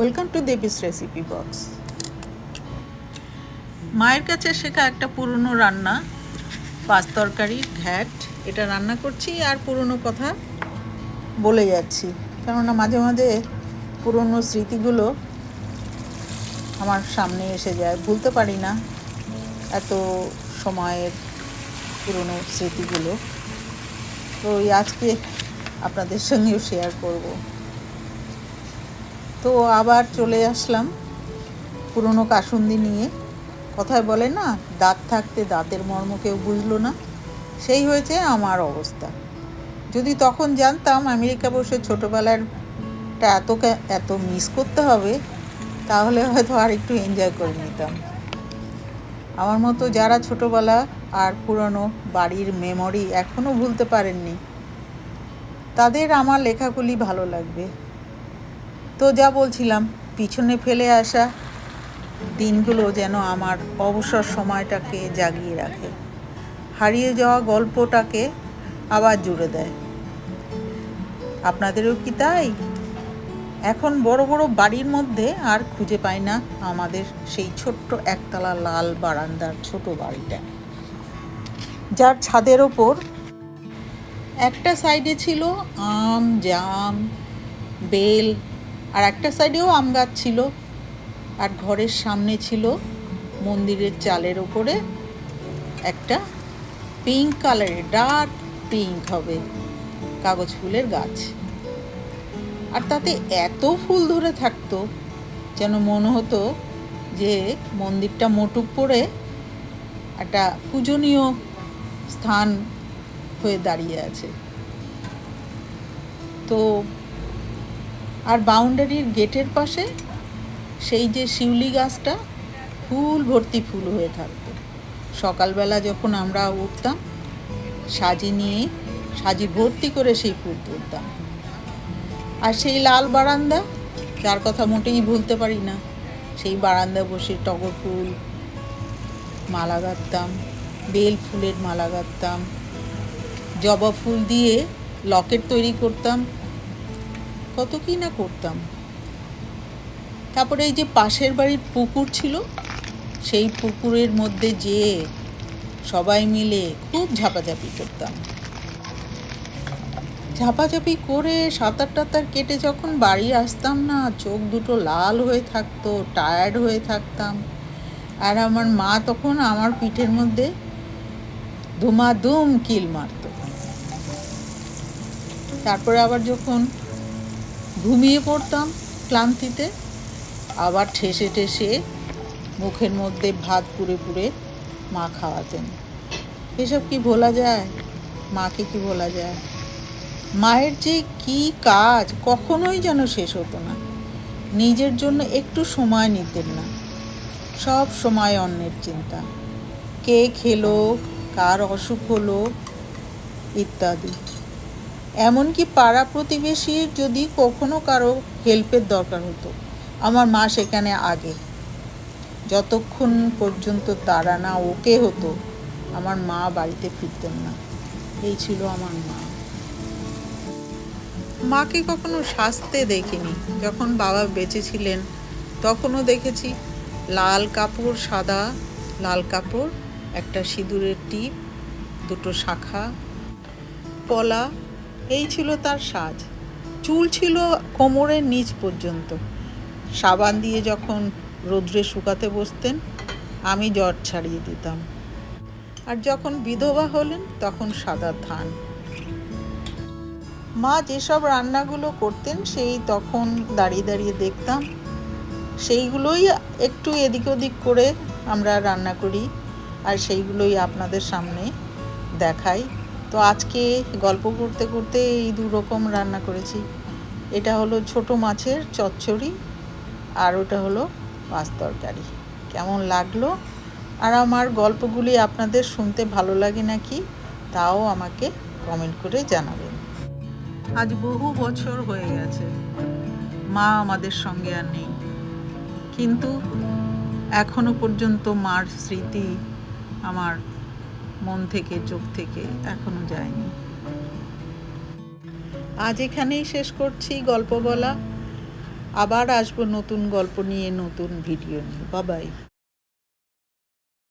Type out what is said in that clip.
Welcome to Debi's recipe box মায়ের কাছে শেখা একটা পুরনো রান্না, পাঁচ তরকারি, ঘ্যাট, এটা রান্না করছি আর পুরনো কথা বলে যাচ্ছি। কেননা মাঝে মাঝে পুরনো স্মৃতিগুলো আমার সামনে এসে যায়। ভুলতে পারি না এত সময়ের পুরনো স্মৃতিগুলো। তো আজকে আপনাদের সঙ্গেও শেয়ার করব। তো আবার চলে আসলাম পুরনো কাসুন্দি নিয়ে। কথায় বলে না, দাঁত থাকতে দাঁতের মর্ম কেউ বুঝলো না। সেই হয়েছে আমার অবস্থা। যদি তখন জানতাম আমেরিকা বসে ছোটোবেলারটা এত এত মিস করতে হবে, তাহলে হয়তো আর একটু এনজয় করে নিতাম। আমার মতো যারা ছোটোবেলা আর পুরনো বাড়ির মেমরি এখনও ভুলতে পারেননি, তাদের আমার লেখাগুলি ভালো লাগবে। তো যা বলছিলাম, পিছনে ফেলে আসা দিনগুলো যেন আমার অবসর সময়টাকে জাগিয়ে রাখে। হারিয়ে যাওয়া গল্পটাকে আবার জুড়ে দেয়। আপনাদেরও কি তাই? এখন বড় বড় বাড়ির মধ্যে আর খুঁজে পাই না আমাদের সেই ছোট্ট একতলা লাল বারান্দার ছোট বাড়িটা। যার ছাদের ওপর একটা সাইডে ছিল আম, জাম, বেল আর একটা সাইডেও আম গাছ ছিল। আর ঘরের সামনে ছিল মন্দিরের চালের ওপরে একটা পিঙ্ক কালারের ডার্ক পিঙ্ক হবে কাগজ ফুলের গাছ। আর তাতে এত ফুল ধরে থাকতো যেন মনে হতো যে মন্দিরটা মোটুক পড়ে একটা পূজনীয় স্থান হয়ে দাঁড়িয়ে আছে। তো আর বাউন্ডারির গেটের পাশে সেই যে শিউলি গাছটা, ফুল ভর্তি ফুল হয়ে থাকতো। সকালবেলা যখন আমরা উঠতাম, সাজি নিয়ে, সাজি ভর্তি করে সেই ফুল তুলতাম। আর সেই লাল বারান্দা, যার কথা মোটেই ভুলতে পারি না, সেই বারান্দা বসে টগর ফুল মালা গাঁথতাম বেল ফুলের মালা গাঁথতাম জবা ফুল দিয়ে লকেট তৈরি করতাম কত কি না করতাম। তারপরে এই যে পাশের বাড়ির পুকুর ছিল, সেই পুকুরের মধ্যে যেয়ে সবাই মিলে খুব ঝাপাঝাপি করতাম। ঝাপাঝাপি করে সাঁতার টাতার কেটে যখন বাড়ি আসতাম না, চোখ দুটো লাল হয়ে থাকতো, টায়ার্ড হয়ে থাকতাম। আর আমার মা তখন আমার পিঠের মধ্যে ধুমাধুম কিল মারতো। তারপরে আবার যখন ঘুমিয়ে পড়তাম ক্লান্তিতে। আবার ঠেসে ঠেসে মুখের মধ্যে ভাত পুড়ে পুড়ে মা খাওয়াতেন। এসব কি ভোলা যায়? মাকে কি ভোলা যায়? মায়ের যে কি কাজ, কখনোই যেন শেষ হতো না। নিজের জন্য একটু সময় নিতেন না। সব সময় অন্যের চিন্তা। কে খেলো, কার অসুখ হলো, ইত্যাদি। এমনকি পাড়া প্রতিবেশীর যদি কখনো কারও হেল্পের দরকার হতো। আমার মা সেখানে আগে। যতক্ষণ পর্যন্ত তারা না ওকে হতো, আমার মা বাড়িতে ফিরতেন না। এই ছিল আমার মা। মাকে কখনো সাজতে দেখিনি। যখন বাবা বেঁচে ছিলেন, তখনও দেখেছি লাল কাপড় সাদা, লাল কাপড়, একটা সিঁদুরের টিপ, দুটো শাখা, পলা এই ছিল তার সাজ। চুল ছিল কোমরের নিচ পর্যন্ত। সাবান দিয়ে যখন রৌদ্রে শুকাতে বসতেন, আমি জ্বর ছাড়িয়ে দিতাম। আর যখন বিধবা হলেন, তখন সাদা ধান মা যেসব রান্নাগুলো করতেন, সেই তখন দাঁড়িয়ে দাঁড়িয়ে দেখতাম। সেইগুলোই একটু এদিক ওদিক করে আমরা রান্না করি, আর সেইগুলোই আপনাদের সামনে দেখাই। তো আজকে গল্প করতে করতে এই দু রকম রান্না করেছি। এটা হলো ছোট মাছের চচ্চড়ি আর ওটা হলো মাছ তরকারি। কেমন লাগল? আর আমার গল্পগুলি আপনাদের শুনতে ভালো লাগে নাকি তাও আমাকে কমেন্ট করে জানাবেন। আজ বহু বছর হয়ে গেছে। মা আমাদের সঙ্গে আর নেই। কিন্তু এখনও পর্যন্ত মার স্মৃতি আমার মন থেকে, চোখ থেকে এখনও যায়নি। আজ এখানেই শেষ করছি গল্প বলা। আবার আসব নতুন গল্প নিয়ে, নতুন ভিডিও নিয়ে। বাবাই